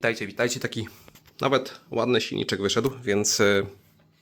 Witajcie, witajcie. Taki nawet ładny silniczek wyszedł, więc y,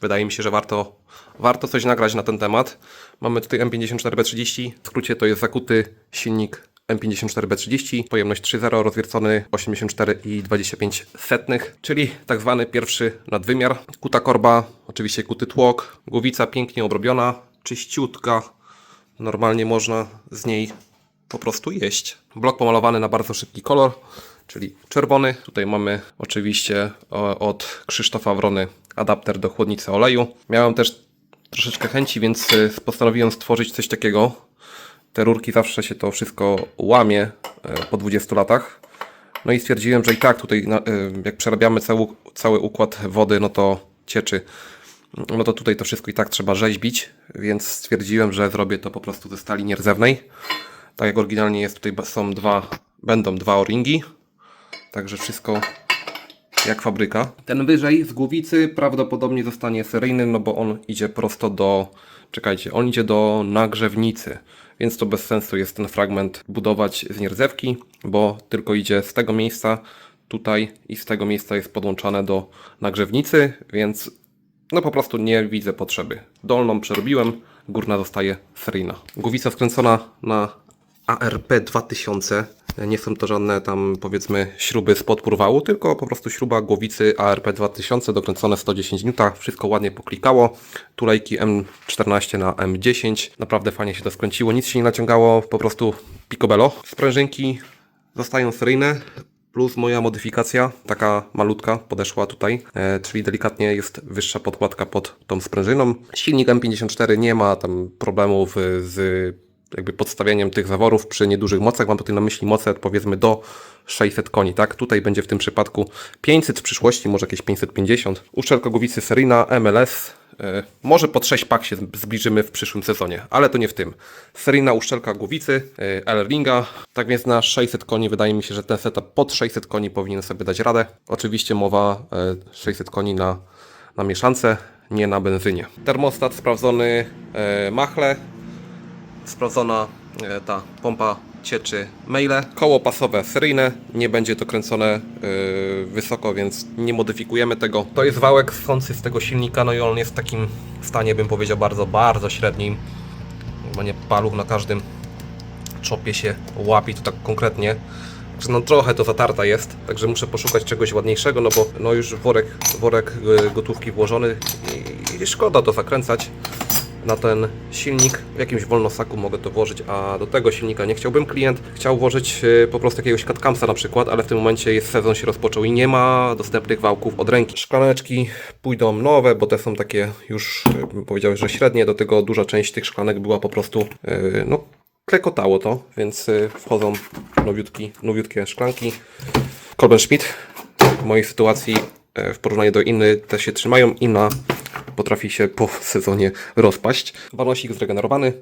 wydaje mi się, że warto, warto coś nagrać na ten temat. Mamy tutaj M54B30. W skrócie to jest zakuty silnik M54B30. Pojemność 3.0, rozwiercony 84,25 setnych, czyli tak zwany pierwszy nadwymiar. Kuta korba, oczywiście kuty tłok, głowica pięknie obrobiona, czyściutka. Normalnie można z niej po prostu jeść. Blok pomalowany na bardzo szybki kolor, czyli czerwony. Tutaj mamy oczywiście od Krzysztofa Wrony adapter do chłodnicy oleju. Miałem też troszeczkę chęci, więc y, postanowiłem stworzyć coś takiego. Te rurki zawsze się to wszystko łamie e, po 20 latach. No i stwierdziłem, że i tak tutaj y, jak przerabiamy cały, cały układ wody, no to cieczy. No to tutaj to wszystko i tak trzeba rzeźbić, więc stwierdziłem, że zrobię to po prostu ze stali nierdzewnej. Tak jak oryginalnie jest, tutaj są dwa, będą dwa o-ringi. Także wszystko jak fabryka. Ten wyżej z głowicy prawdopodobnie zostanie seryjny, no bo on idzie prosto do. Czekajcie, on idzie do nagrzewnicy, więc to bez sensu jest ten fragment budować z nierdzewki, bo tylko idzie z tego miejsca tutaj i z tego miejsca jest podłączane do nagrzewnicy, więc no po prostu nie widzę potrzeby. Dolną przerobiłem, górna zostaje seryjna. Głowica skręcona na ARP 2000. Nie są to żadne tam powiedzmy śruby z podpór wału, tylko po prostu śruba głowicy ARP 2000 dokręcone 110 N. Wszystko ładnie poklikało. Tulejki M14 na M10. Naprawdę fajnie się to skręciło. Nic się nie naciągało, po prostu picobello. Sprężynki zostają seryjne. Plus moja modyfikacja, taka malutka, podeszła tutaj, e, czyli delikatnie jest wyższa podkładka pod tą sprężyną. Silnik M54 nie ma tam problemów y, z jakby podstawianiem tych zaworów przy niedużych mocach. Mam tutaj na myśli moce powiedzmy do 600 koni, tak? Tutaj będzie w tym przypadku 500, w przyszłości może jakieś 550. Uszczelka głowicy seryjna, MLS. e, Może pod 6 pak się zbliżymy w przyszłym sezonie, ale to nie w tym. Seryjna uszczelka głowicy, e, L-ringa. Tak więc na 600 koni wydaje mi się, że ten setup pod 600 koni powinien sobie dać radę. Oczywiście mowa e, 600 koni na, na mieszance, nie na benzynie. Termostat sprawdzony e, machle, sprawdzona e, ta pompa cieczy maile. Koło pasowe seryjne, nie będzie to kręcone e, wysoko, więc nie modyfikujemy tego. To jest wałek schodzący z tego silnika, no i on jest w takim stanie, bym powiedział, bardzo, bardzo średnim. Normalnie paluch na każdym czopie się łapi, to tak konkretnie. Że no trochę to zatarta jest, także muszę poszukać czegoś ładniejszego, no bo no już worek, worek e, gotówki włożony i szkoda to zakręcać na ten silnik. W jakimś wolnosaku mogę to włożyć, a do tego silnika nie chciałbym. Klient chciał włożyć e, po prostu jakiegoś katkamsa na przykład, ale w tym momencie jest sezon się rozpoczął i nie ma dostępnych wałków od ręki. Szklaneczki pójdą nowe, bo te są takie już, e, bym powiedział, że średnie. Do tego duża część tych szklanek była po prostu, e, no, klekotało to, więc wchodzą nowiutki, nowiutkie szklanki. Kolben Schmidt w mojej sytuacji w porównaniu do innych też się trzymają. Inna potrafi się po sezonie rozpaść. Wanosik zregenerowany,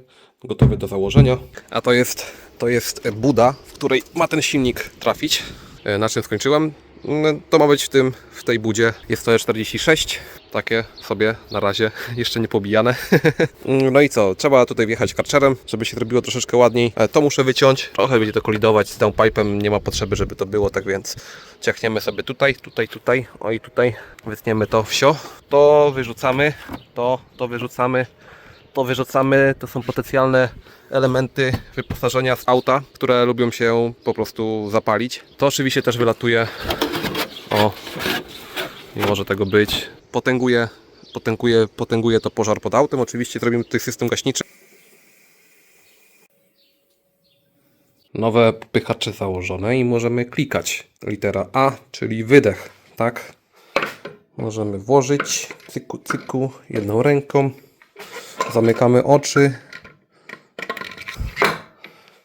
gotowy do założenia. A to jest, to jest buda, w której ma ten silnik trafić. E, Na czym skończyłem? Mm, To ma być w, tym, w tej budzie. Jest to E46. Takie sobie na razie jeszcze nie pobijane. No i co? Trzeba tutaj wjechać karczerem, żeby się zrobiło troszeczkę ładniej. E, To muszę wyciąć. Trochę będzie to kolidować z downpipe'em. Nie ma potrzeby, żeby to było, tak więc ciachniemy sobie tutaj, tutaj, tutaj. O i tutaj wytniemy to wsio. To wyrzucamy. To, to wyrzucamy to wyrzucamy, to są potencjalne elementy wyposażenia z auta, które lubią się po prostu zapalić. To oczywiście też wylatuje. O, nie może tego być. Potęguje, potęguje, potęguje to pożar pod autem. Oczywiście zrobimy tutaj system gaśniczy. Nowe popychacze założone i możemy klikać. Litera A, czyli wydech, tak? Możemy włożyć cyku, cyku jedną ręką. Zamykamy oczy.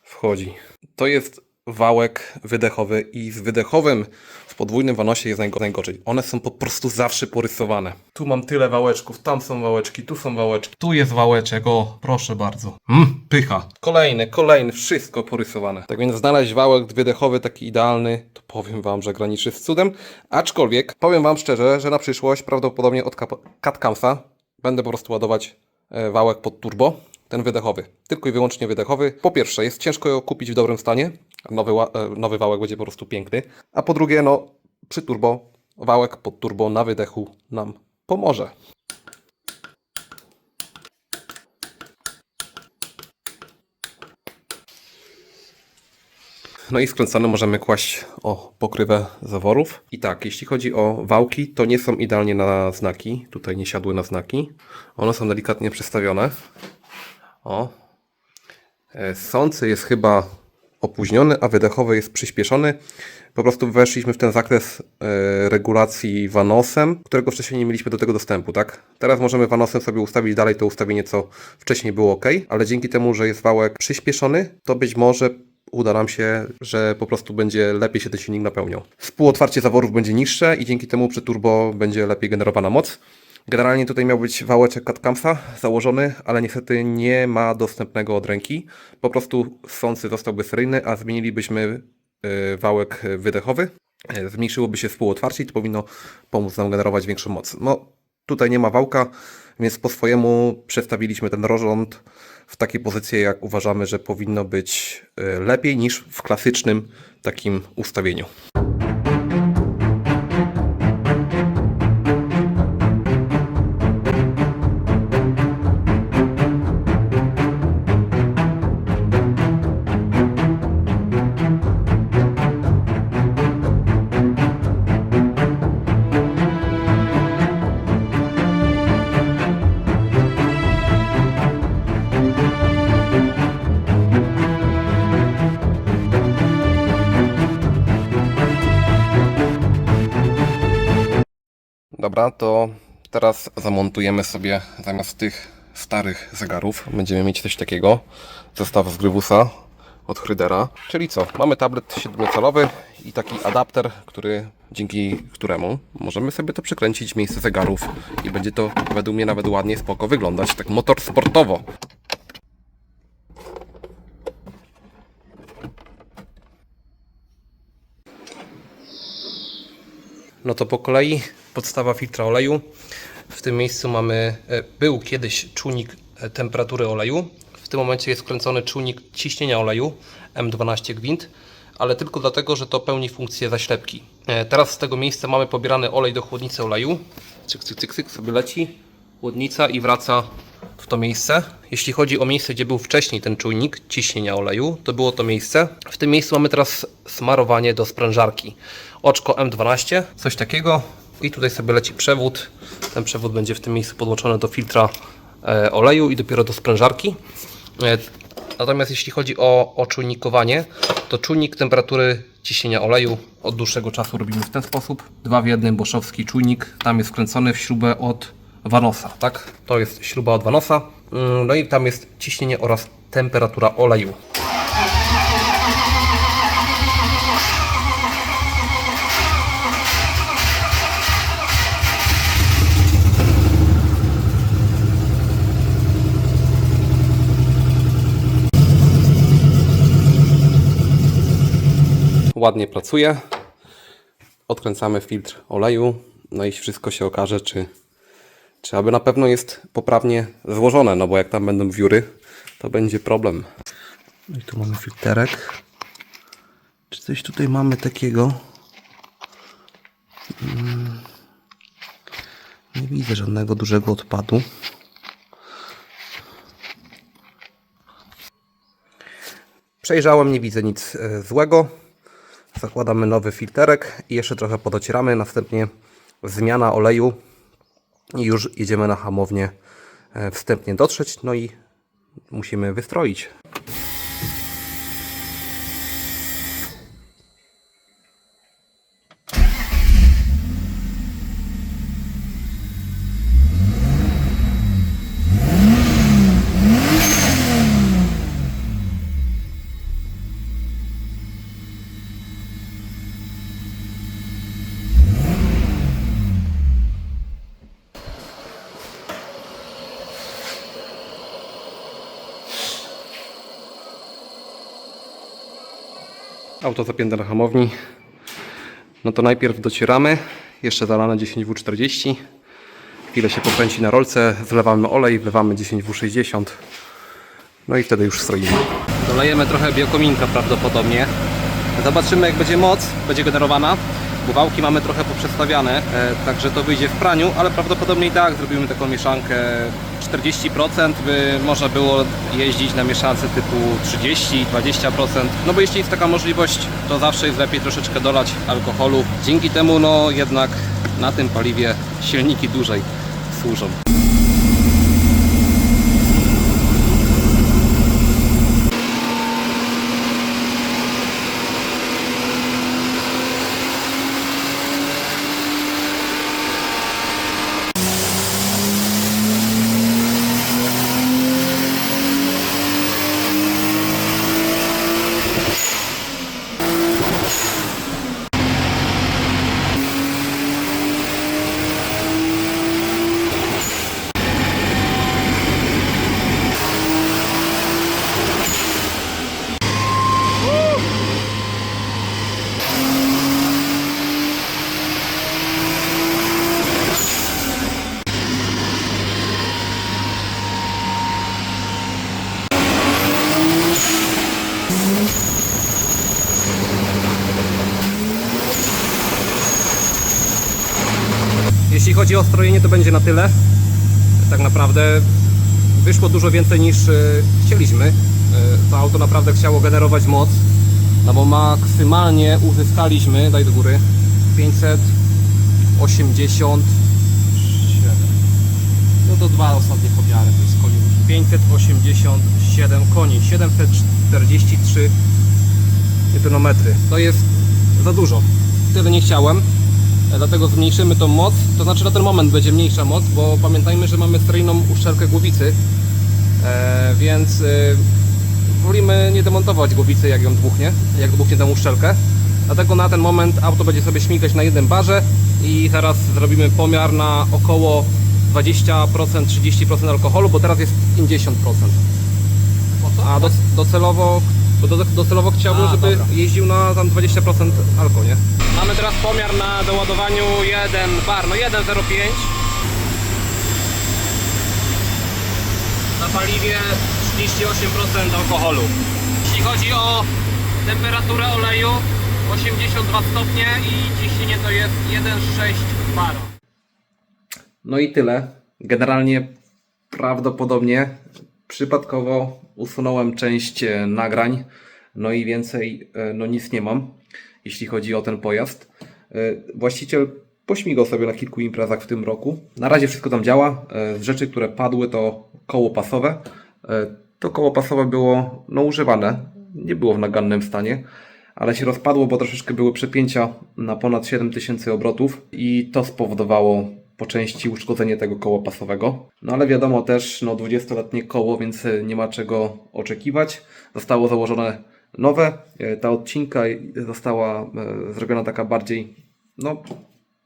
Wchodzi. To jest wałek wydechowy i z wydechowym w podwójnym wanosie jest najgo- najgorzej. One są po prostu zawsze porysowane. Tu mam tyle wałeczków, tam są wałeczki, tu są wałeczki. Tu jest wałeczek, o, proszę bardzo. Mm, pycha. Kolejny, kolejny, wszystko porysowane. Tak więc znaleźć wałek wydechowy taki idealny, to powiem wam, że graniczy z cudem. Aczkolwiek, powiem wam szczerze, że na przyszłość prawdopodobnie od Catcamsa będę po prostu ładować e, wałek pod turbo, ten wydechowy. Tylko i wyłącznie wydechowy. Po pierwsze, jest ciężko ją kupić w dobrym stanie. Nowy, e, nowy wałek będzie po prostu piękny. A po drugie, no przy turbo, wałek pod turbo na wydechu nam pomoże. No i skręcane możemy kłaść o pokrywę zaworów. I tak, jeśli chodzi o wałki, to nie są idealnie na znaki. Tutaj nie siadły na znaki. One są delikatnie przestawione. O. E, Sący jest chyba opóźniony, a wydechowy jest przyspieszony. Po prostu weszliśmy w ten zakres e, regulacji vanosem, którego wcześniej nie mieliśmy do tego dostępu, tak? Teraz możemy vanosem sobie ustawić dalej to ustawienie, co wcześniej było ok, ale dzięki temu, że jest wałek przyspieszony, to być może uda nam się, że po prostu będzie lepiej się ten silnik napełniał. Współotwarcie zaworów będzie niższe i dzięki temu przy turbo będzie lepiej generowana moc. Generalnie tutaj miał być wałeczek Catcamsa założony, ale niestety nie ma dostępnego od ręki. Po prostu sący zostałby seryjny, a zmienilibyśmy y, wałek wydechowy. Y, Zmniejszyłoby się współotwarcie i to powinno pomóc nam generować większą moc. No, tutaj nie ma wałka, więc po swojemu przestawiliśmy ten rozrząd w takiej pozycji, jak uważamy, że powinno być y, lepiej niż w klasycznym takim ustawieniu. To teraz zamontujemy sobie zamiast tych starych zegarów, będziemy mieć coś takiego, zestaw z Grywusa od Chrydera. Czyli co, mamy tablet 7-calowy i taki adapter, który, dzięki któremu możemy sobie to przykręcić w miejsce zegarów i będzie to według mnie nawet ładnie, spoko wyglądać, tak motor sportowo. No to po kolei podstawa filtra oleju. W tym miejscu mamy, e, był kiedyś czujnik e, temperatury oleju. W tym momencie jest wkręcony czujnik ciśnienia oleju M12 gwint, ale tylko dlatego, że to pełni funkcję zaślepki. E, Teraz z tego miejsca mamy pobierany olej do chłodnicy oleju. Cyk, cyk, cyk, cyk sobie leci chłodnica i wraca w to miejsce. Jeśli chodzi o miejsce, gdzie był wcześniej ten czujnik ciśnienia oleju, to było to miejsce. W tym miejscu mamy teraz smarowanie do sprężarki. Oczko M12, coś takiego. I tutaj sobie leci przewód. Ten przewód będzie w tym miejscu podłączony do filtra e, oleju i dopiero do sprężarki. E, Natomiast jeśli chodzi o, o czujnikowanie, to czujnik temperatury ciśnienia oleju od dłuższego czasu robimy w ten sposób. Dwa w jednym boszowski czujnik. Tam jest wkręcony w śrubę od Vanosa, tak? To jest śruba od Vanosa. Mm, No i tam jest ciśnienie oraz temperatura oleju. Ładnie pracuje. Odkręcamy filtr oleju. No i wszystko się okaże, czy, czy aby na pewno jest poprawnie złożone, no bo jak tam będą wióry, to będzie problem. No i tu mamy filterek. Czy coś tutaj mamy takiego? Mm, Nie widzę żadnego dużego odpadu. Przejrzałem, nie widzę nic e, złego. Zakładamy nowy filterek i jeszcze trochę podocieramy. Następnie zmiana oleju i już jedziemy na hamownię e, wstępnie dotrzeć. No i musimy wystroić. Auto zapięte na hamowni. No to najpierw docieramy, jeszcze zalane 10W40. Chwilę się pokręci na rolce, zlewamy olej, wlewamy 10W60. No i wtedy już stroimy. Dolejemy trochę biokominka prawdopodobnie. Zobaczymy jak będzie moc, będzie generowana. Bo wałki mamy trochę poprzestawiane, e, także to wyjdzie w praniu, ale prawdopodobnie i tak zrobimy taką mieszankę 40% by można było jeździć na mieszance typu 30-20%. No bo jeśli jest taka możliwość, to zawsze jest lepiej troszeczkę dolać alkoholu. Dzięki temu no jednak na tym paliwie silniki dłużej służą. Jeśli chodzi o strojenie, to będzie na tyle. Tak naprawdę wyszło dużo więcej niż e, chcieliśmy. E, To auto naprawdę chciało generować moc, no bo maksymalnie uzyskaliśmy, daj do góry, 580 no to dwa ostatnie pomiary, to jest koni. 587 koni, 743 Nm. To jest za dużo. Tyle nie chciałem. E, Dlatego zmniejszymy tą moc. To znaczy na ten moment będzie mniejsza moc, bo pamiętajmy, że mamy seryjną uszczelkę głowicy. E, więc e, wolimy nie demontować głowicy jak ją dmuchnie, jak dmuchnie tę uszczelkę. Dlatego na ten moment auto będzie sobie śmigać na jednym barze i zaraz zrobimy pomiar na około 20%, 30% alkoholu, bo teraz jest 50%. A do, docelowo, bo do, docelowo chciałbym, A, żeby dobra. jeździł na tam 20% alko, nie? Mamy teraz pomiar na doładowaniu 1 bar, no 1,05 na paliwie 38% alkoholu. Jeśli chodzi o temperaturę oleju 82 stopnie i ciśnienie to jest 1,6 bara. No i tyle. Generalnie prawdopodobnie przypadkowo usunąłem część e, nagrań, no i więcej e, no nic nie mam, jeśli chodzi o ten pojazd. E, Właściciel pośmigał sobie na kilku imprezach w tym roku. Na razie wszystko tam działa. Z rzeczy, które padły to koło pasowe. To koło pasowe było no, używane, nie było w nagannym stanie ale się rozpadło, bo troszeczkę były przepięcia na ponad 7000 obrotów i to spowodowało po części uszkodzenie tego koła pasowego. No ale wiadomo też, no 20-letnie koło, więc e, nie ma czego oczekiwać. Zostało założone nowe. E, Ta odcinka została e, zrobiona taka bardziej, no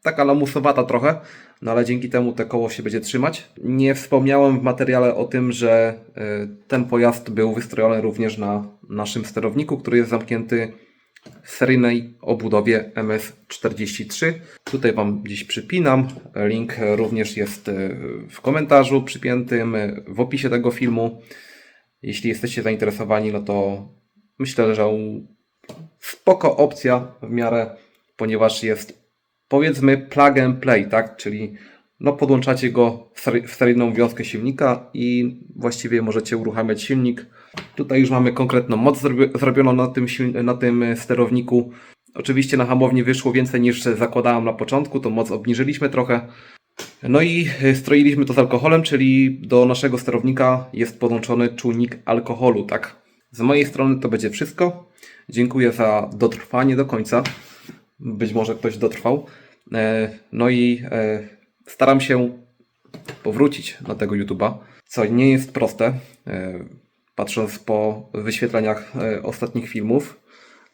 taka lamusowata trochę, no ale dzięki temu te koło się będzie trzymać. Nie wspomniałem w materiale o tym, że ten pojazd był wystrojony również na naszym sterowniku, który jest zamknięty seryjnej obudowie MS43. Tutaj Wam gdzieś przypinam. Link również jest e, w komentarzu przypiętym, e, w opisie tego filmu. Jeśli jesteście zainteresowani, no to myślę, że spoko opcja w miarę, ponieważ jest powiedzmy plug and play, tak? Czyli no podłączacie go w, sery, seryjną wiązkę silnika i właściwie możecie uruchamiać silnik. Tutaj już mamy konkretną moc zrobi- zrobioną na tym, na tym e, sterowniku. Oczywiście na hamowni wyszło więcej niż zakładałem na początku, to moc obniżyliśmy trochę. No i e, stroiliśmy to z alkoholem, czyli do naszego sterownika jest podłączony czujnik alkoholu, tak? Z mojej strony to będzie wszystko. Dziękuję za dotrwanie do końca. Być może ktoś dotrwał. E, No i staram się powrócić na tego YouTube'a, co nie jest proste, e, patrząc po wyświetleniach e, ostatnich filmów.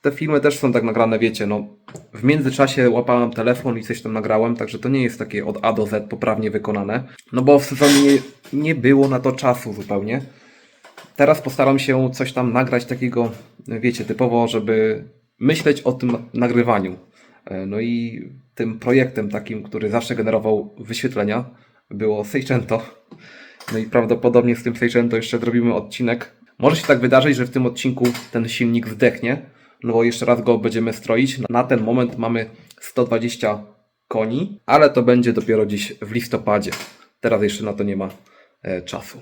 Te filmy też są tak nagrane, wiecie, no w międzyczasie łapałem telefon i coś tam nagrałem, także to nie jest takie od A do Z poprawnie wykonane, no bo w sezonie nie, nie było na to czasu zupełnie. Teraz postaram się coś tam nagrać takiego, wiecie, typowo, żeby myśleć o tym nagrywaniu. E, No i tym projektem takim, który zawsze generował wyświetlenia, było Seicento. No i prawdopodobnie z tym Seicento jeszcze zrobimy odcinek. Może się tak wydarzyć, że w tym odcinku ten silnik zdechnie, no bo jeszcze raz go będziemy stroić. Na ten moment mamy 120 koni, ale to będzie dopiero dziś w listopadzie. Teraz jeszcze na to nie ma e, czasu.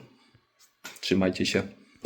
Trzymajcie się.